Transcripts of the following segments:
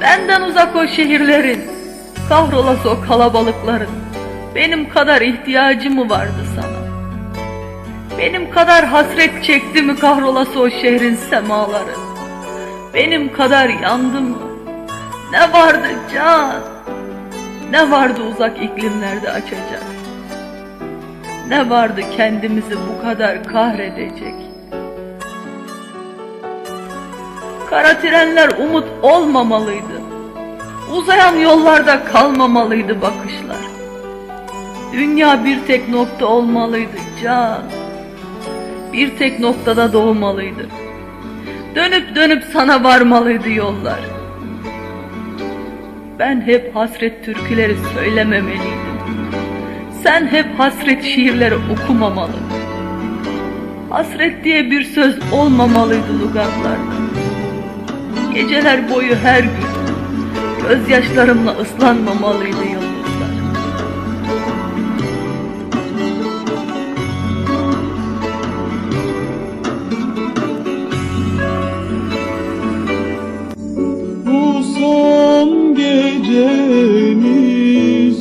benden uzak o şehirlerin, kahrolası o kalabalıkların, benim kadar ihtiyacı mı vardı sana? Benim kadar hasret çekti mi kahrolası o şehrin semaları? Benim kadar yandı mı? Ne vardı can? Ne vardı uzak iklimlerde açacak? Ne vardı kendimizi bu kadar kahredecek? Kara trenler umut olmamalıydı. Uzayan yollarda kalmamalıydı bakışlar. Dünya bir tek nokta olmalıydı can. Bir tek noktada doğmalıydı. Dönüp dönüp sana varmalıydı yollar. Ben hep hasret türküleri söylememeliydim. Sen hep hasret şiirleri okumamalı. Hasret diye bir söz olmamalıydı lugatlarda. Geceler boyu her gün gözyaşlarımla ıslanmamalıydı yıldızlar. Bu son gecemiz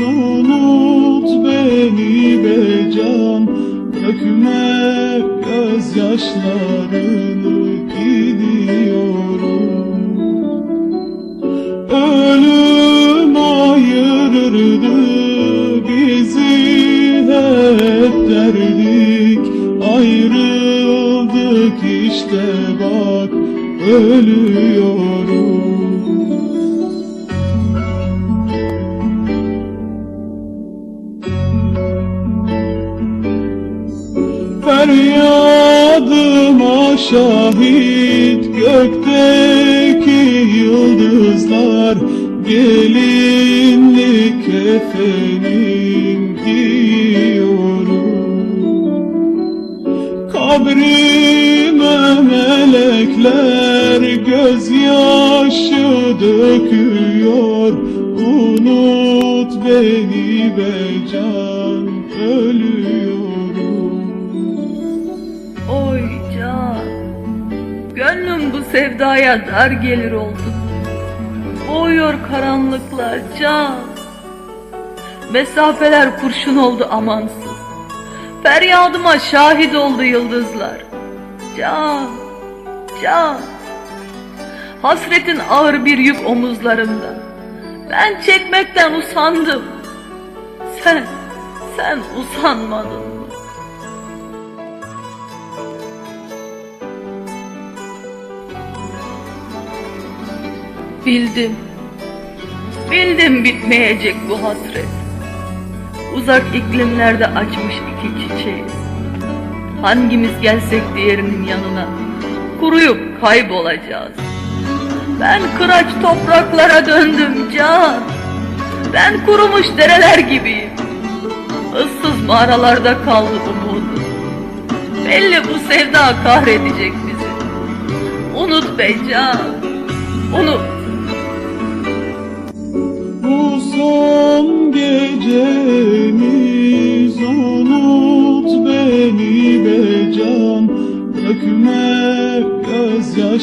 unut beni be can Dökme gözyaşlarını gidiyorum Ayrıldık işte bak ölüyorum Feryadıma şahit gökteki yıldızlar Gelinlik kefenim melekler gözyaşı döküyor Unut beni be can ölüyorum Oy can, gönlüm bu sevdaya dar gelir oldu. Boğuyor karanlıklar can. Mesafeler kurşun oldu amansız. Feryadıma şahit oldu yıldızlar. Can, can. Hasretin ağır bir yük omuzlarımda. Ben çekmekten usandım. Sen, sen usanmadın mı? Bildim. Bildim bitmeyecek bu hasret. Uzak iklimlerde açmış iki çiçeği. Hangimiz gelsek diğerinin yanına kuruyup kaybolacağız. Ben kıraç topraklara döndüm can. Ben kurumuş dereler gibiyim. Issız mağaralarda kaldı umudum. Belli bu sevda kahredecek bizi. Unut be can. Unut. Bu son gecemiz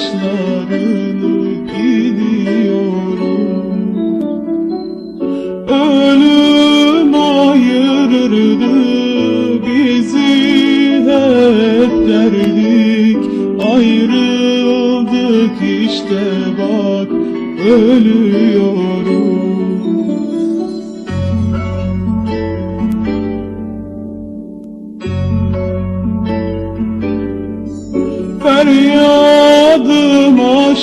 gözyaşlarını gidiyorum Ölüm ayırırdı bizi hep derdik. Ayrıldık işte bak ölüyorum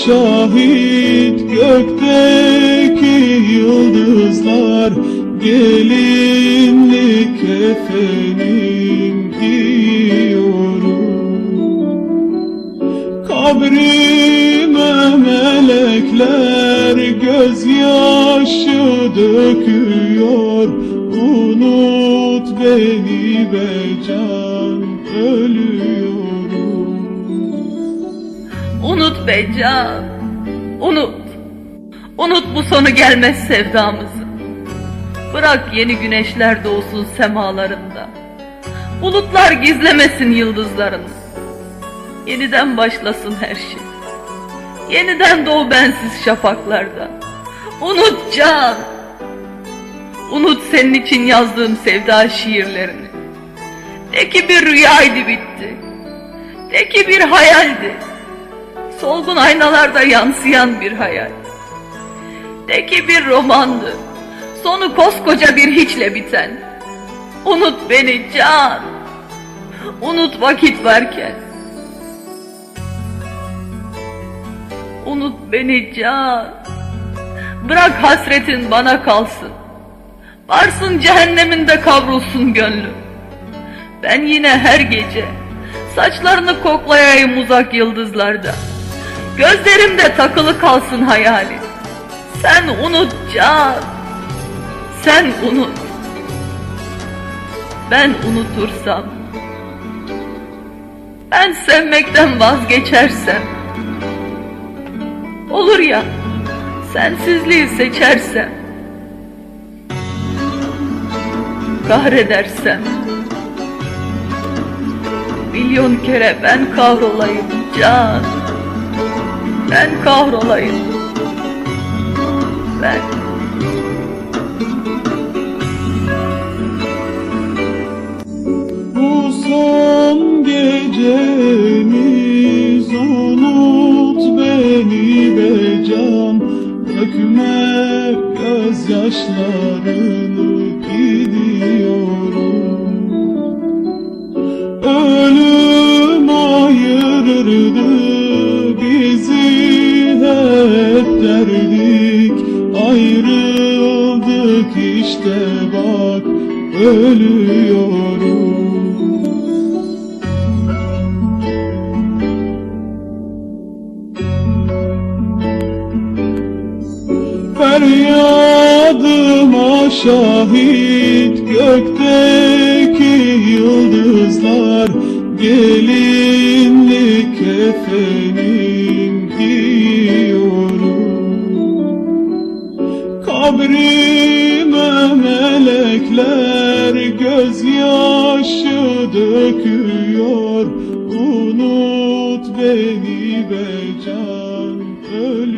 şahit gökteki yıldızlar Gelinlik kefenim giyiyorum Kabrime melekler gözyaşı döküyor Unut beni be can ölüyorum be unut. Unut bu sonu gelmez sevdamızı. Bırak yeni güneşler doğsun semalarında. Bulutlar gizlemesin yıldızlarını. Yeniden başlasın her şey. Yeniden doğ bensiz şafaklarda. Unut can. Unut senin için yazdığım sevda şiirlerini. De ki bir rüyaydı bitti. De ki bir hayaldi. Solgun aynalarda yansıyan bir hayal. De ki bir romandı. Sonu koskoca bir hiçle biten. Unut beni can. Unut vakit varken. Unut beni can. Bırak hasretin bana kalsın. Varsın cehenneminde kavrulsun gönlüm. Ben yine her gece saçlarını koklayayım uzak yıldızlarda. Gözlerimde takılı kalsın hayalin. Sen unut can. Sen unut. Ben unutursam. Ben sevmekten vazgeçersem. Olur ya. Sensizliği seçersem. Kahredersem. Milyon kere ben kahrolayım can. Ben kahrolayım. Ben. Bu son gecemiz unut beni be can Dökme gözyaşlarını ölüyorum. Feryadıma şahit gökteki yıldızlar Gelinlik kefenim giyiyorum. Kabrime melekler gözyaşı döküyor. Unut beni be can ölüm